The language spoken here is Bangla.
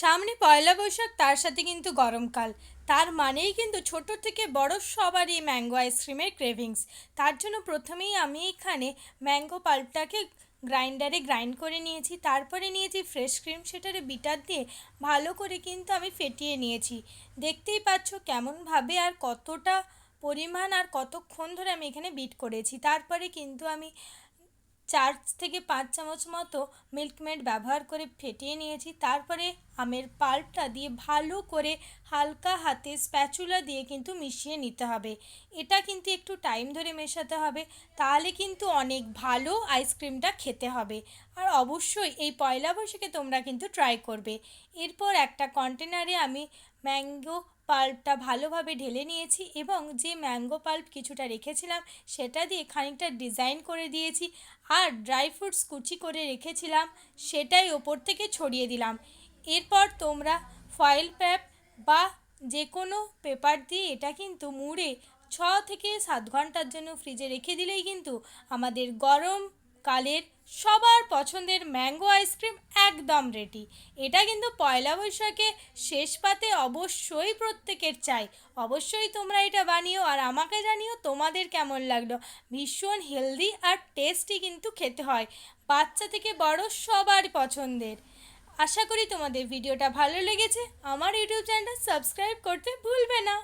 সামনে পয়লা বৈশাখ, তার সাথে কিন্তু গরমকাল। তার মানেই কিন্তু ছোট থেকে বড় সবারই ম্যাঙ্গো আইসক্রিমের ক্রেভিংস তার জন্য প্রথমেই আমি এখানে ম্যাঙ্গো পাল্পটাকে গ্রাইন্ডারে গ্রাইন্ড করে নিয়েছি। তারপরে নিয়েছি ফ্রেশ ক্রিম সেটারে বিটার দিয়ে ভালো করে কিন্তু আমি ফেটিয়ে নিয়েছি। দেখতেই পাচ্ছ কেমনভাবে আর কতটা পরিমাণ আর কতক্ষণ ধরে আমি এখানে বিট করেছি। তারপরে কিন্তু আমি চার থেকে পাঁচ চামচ মতো মিল্কমেড ব্যবহার করে ফেটিয়ে নিয়েছি। তারপরে আমের পাল্পটা দিয়ে ভালো করে হালকা হাতে স্প্যাচুলা দিয়ে কিন্তু মিশিয়ে নিতে হবে। এটা কিন্তু একটু টাইম ধরে মেশাতে হবে, তাহলে কিন্তু অনেক ভালো আইসক্রিমটা খেতে হবে। আর অবশ্যই এই পয়লা বৈশাখে তোমরা কিন্তু ট্রাই করবে। এরপর একটা কন্টেনারে আমি ম্যাঙ্গো পাল্পটা ভালোভাবে ঢেলে নিয়েছি এবং যে ম্যাঙ্গো পাল্প কিছুটা রেখেছিলাম সেটা দিয়ে খানিকটা ডিজাইন করে দিয়েছি আর ড্রাই ফ্রুটস কুচি করে রেখেছিলাম সেটাই ওপর থেকে ছড়িয়ে দিলাম। এরপর তোমরা ফয়েল প্যাপ বা যে কোনো পেপার দিয়ে এটা কিন্তু মুড়ে ছ থেকে সাত ঘণ্টার জন্য ফ্রিজে রেখে দিলেই কিন্তু আমাদের গরম কালের সবার পছন্দের ম্যাঙ্গো আইসক্রিম একদম রেডি। এটা কিন্তু পয়লা বৈশাখে শেষ পাতে অবশ্যই প্রত্যেকের চাই। অবশ্যই তোমরা এটা বানিও আর আমাকে জানিও তোমাদের কেমন লাগল। ভীষণ হেলদি আর টেস্টি কিন্তু খেতে হয়। বাচ্চা থেকে বড় সবার পছন্দের। আশা করি তোমাদের ভিডিওটা ভালো লেগেছে। আমার ইউটিউব চ্যানেলটা সাবস্ক্রাইব করতে ভুলবে না।